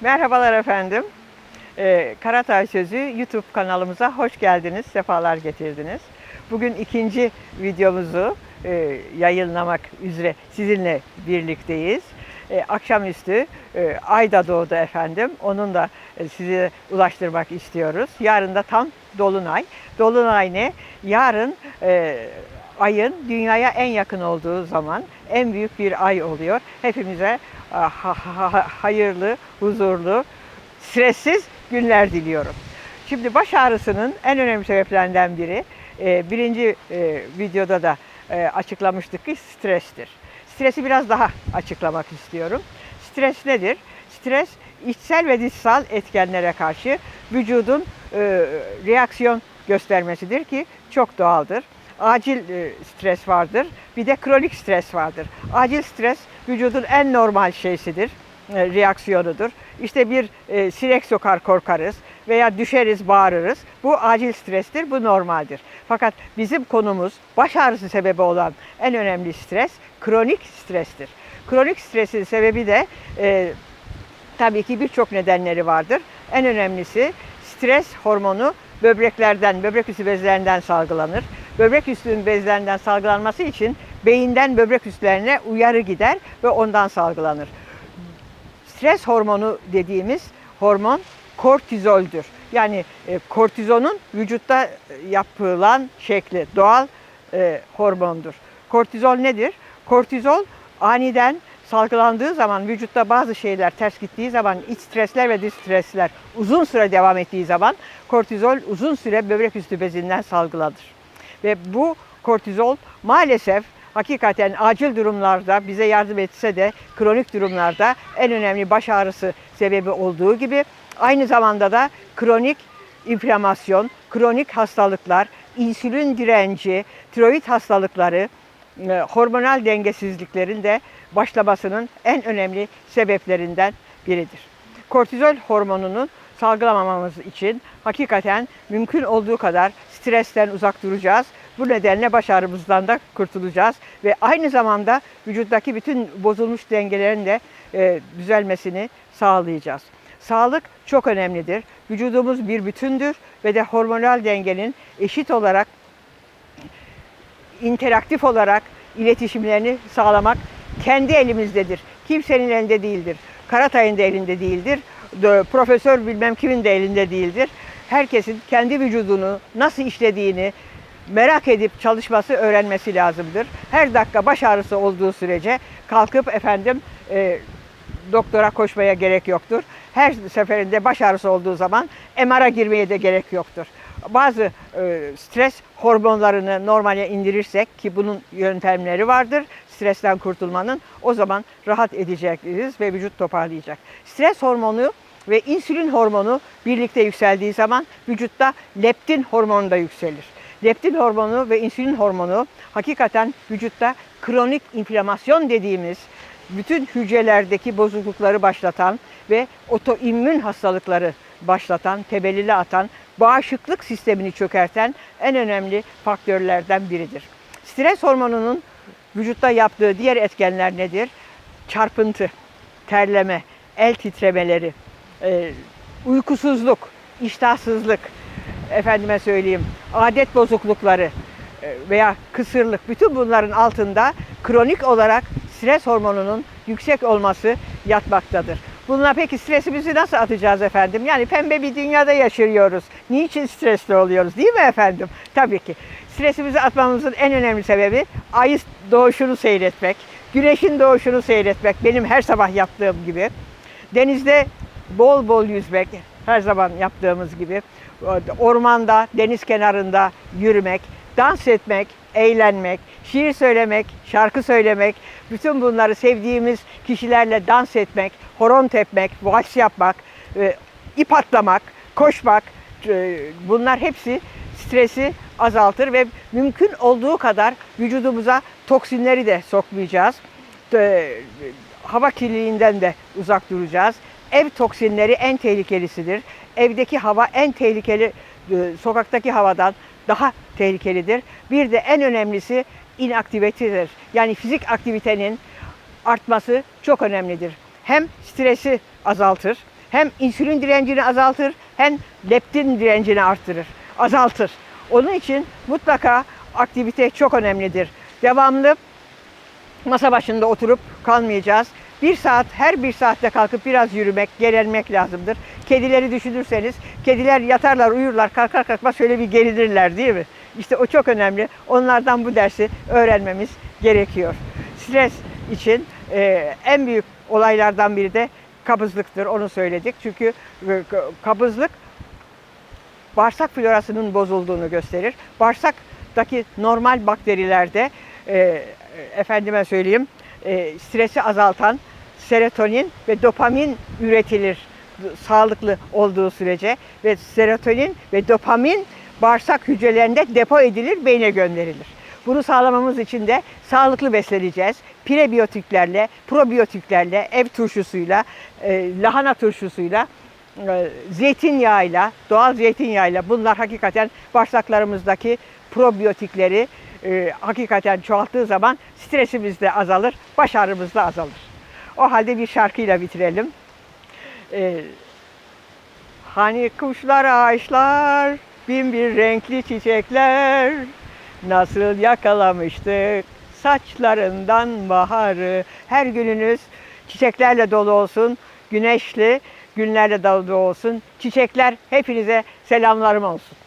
Merhabalar efendim. Ee, Karatay Sözü YouTube kanalımıza hoş geldiniz, sefalar getirdiniz. Bugün ikinci videomuzu e, yayınlamak üzere sizinle birlikteyiz. E, akşamüstü e, Ayda doğdu efendim. Onun da e, size ulaştırmak istiyoruz. Yarın da tam Dolunay. Dolunay ne? Yarın e, ayın dünyaya en yakın olduğu zaman en büyük bir ay oluyor. Hepimize hayırlı, huzurlu, stressiz günler diliyorum. Şimdi baş ağrısının en önemli sebeplerinden biri e, birinci e, videoda da e, açıklamıştık ki strestir. Stresi biraz daha açıklamak istiyorum. Stres nedir? Stres içsel ve dışsal etkenlere karşı vücudun reaksiyon göstermesidir ki çok doğaldır. Acil e, stres vardır, bir de kronik stres vardır. Acil stres vücudun en normal şeysidir, e, reaksiyonudur. İşte bir e, sinek sokar korkarız veya düşeriz bağırırız. Bu acil strestir, bu normaldir. Fakat bizim konumuz baş ağrısı sebebi olan en önemli stres kronik strestir. Kronik stresin sebebi de e, tabii ki birçok nedenleri vardır. En önemlisi stres hormonu böbreklerden, böbrek üstü bezlerinden salgılanır. Böbrek üstü bezlerinden salgılanması için beyinden böbrek üstlerine uyarı gider ve ondan salgılanır. Stres hormonu dediğimiz hormon kortizoldür. Yani e, kortizonun vücutta e, yapılan şekli doğal e, hormondur. Kortizol nedir? Kortizol aniden salgılandığı zaman vücutta bazı şeyler ters gittiği zaman iç stresler ve dış stresler uzun süre devam ettiği zaman kortizol uzun süre böbrek üstü bezinden salgılanır. Ve bu kortizol maalesef hakikaten acil durumlarda bize yardım etse de kronik durumlarda en önemli baş ağrısı sebebi olduğu gibi aynı zamanda da kronik inflamasyon, kronik hastalıklar, insülin direnci, tiroid hastalıkları, e, hormonal dengesizliklerin de başlamasının en önemli sebeplerinden biridir. Kortizol hormonunun salgılamamamız için hakikaten mümkün olduğu kadar stresten uzak duracağız. Bu nedenle baş ağrımızdan da kurtulacağız ve aynı zamanda vücuttaki bütün bozulmuş dengelerin de e, düzelmesini sağlayacağız. Sağlık çok önemlidir. Vücudumuz bir bütündür ve de hormonal dengenin eşit olarak interaktif olarak iletişimlerini sağlamak kendi elimizdedir. Kimsenin elinde değildir. Karatay'ın da elinde değildir. De- Profesör bilmem kimin de elinde değildir. Herkesin kendi vücudunu nasıl işlediğini merak edip çalışması, öğrenmesi lazımdır. Her dakika baş ağrısı olduğu sürece kalkıp efendim e, doktora koşmaya gerek yoktur. Her seferinde baş ağrısı olduğu zaman MR'a girmeye de gerek yoktur. Bazı e, stres hormonlarını normale indirirsek ki bunun yöntemleri vardır stresten kurtulmanın o zaman rahat edeceğiz ve vücut toparlayacak. Stres hormonu ve insülin hormonu birlikte yükseldiği zaman vücutta leptin hormonu da yükselir. Leptin hormonu ve insülin hormonu hakikaten vücutta kronik inflamasyon dediğimiz bütün hücrelerdeki bozuklukları başlatan ve otoimmün hastalıkları başlatan, tebellili atan, bağışıklık sistemini çökerten en önemli faktörlerden biridir. Stres hormonunun vücutta yaptığı diğer etkenler nedir? Çarpıntı, terleme, el titremeleri, e, uykusuzluk, iştahsızlık, efendime söyleyeyim, adet bozuklukları e, veya kısırlık bütün bunların altında kronik olarak stres hormonunun yüksek olması yatmaktadır. Bununla peki stresimizi nasıl atacağız efendim? Yani pembe bir dünyada yaşıyoruz. Niçin stresli oluyoruz değil mi efendim? Tabii ki. Stresimizi atmamızın en önemli sebebi ayın doğuşunu seyretmek, güneşin doğuşunu seyretmek. Benim her sabah yaptığım gibi. Denizde bol bol yüzmek, her zaman yaptığımız gibi. Ormanda, deniz kenarında yürümek, dans etmek, eğlenmek, şiir söylemek, şarkı söylemek, bütün bunları sevdiğimiz kişilerle dans etmek, horon tepmek, vals yapmak, e, ip atlamak, koşmak, e, bunlar hepsi stresi azaltır ve mümkün olduğu kadar vücudumuza toksinleri de sokmayacağız. E, Hava kirliliğinden de uzak duracağız. Ev toksinleri en tehlikelisidir. Evdeki hava en tehlikeli, e, sokaktaki havadan daha tehlikelidir. Bir de en önemlisi inaktivitedir. Yani fizik aktivitenin artması çok önemlidir. Hem stresi azaltır hem insülin direncini azaltır hem leptin direncini arttırır, azaltır. Onun için mutlaka aktivite çok önemlidir. Devamlı masa başında oturup kalmayacağız. Bir saat, her bir saatte kalkıp biraz yürümek, gerilmek lazımdır. Kedileri düşünürseniz, kediler yatarlar, uyurlar, kalkar kalkmaz şöyle bir gerilirler değil mi? İşte o çok önemli. Onlardan bu dersi öğrenmemiz gerekiyor. Stres için e, en büyük olaylardan biri de kabızlıktır, onu söyledik. Çünkü e, kabızlık bağırsak florasının bozulduğunu gösterir. Bağırsaktaki normal bakterilerde e, efendime söyleyeyim e, stresi azaltan serotonin ve dopamin üretilir sağlıklı olduğu sürece ve serotonin ve dopamin bağırsak hücrelerinde depo edilir, beyne gönderilir. Bunu sağlamamız için de sağlıklı besleneceğiz. Prebiyotiklerle, probiyotiklerle, ev turşusuyla, e, lahana turşusuyla e, zeytinyağıyla, doğal zeytinyağıyla bunlar hakikaten bağırsaklarımızdaki probiyotikleri e, hakikaten çoğalttığı zaman stresimiz de azalır, baş ağrımız da azalır. O halde bir şarkıyla bitirelim. E, hani kuşlar, ağaçlar, bin bir renkli çiçekler, nasıl yakalamıştık saçlarından baharı. Her gününüz çiçeklerle dolu olsun, güneşli günlerle dolu olsun. Çiçekler hepinize selamlarım olsun.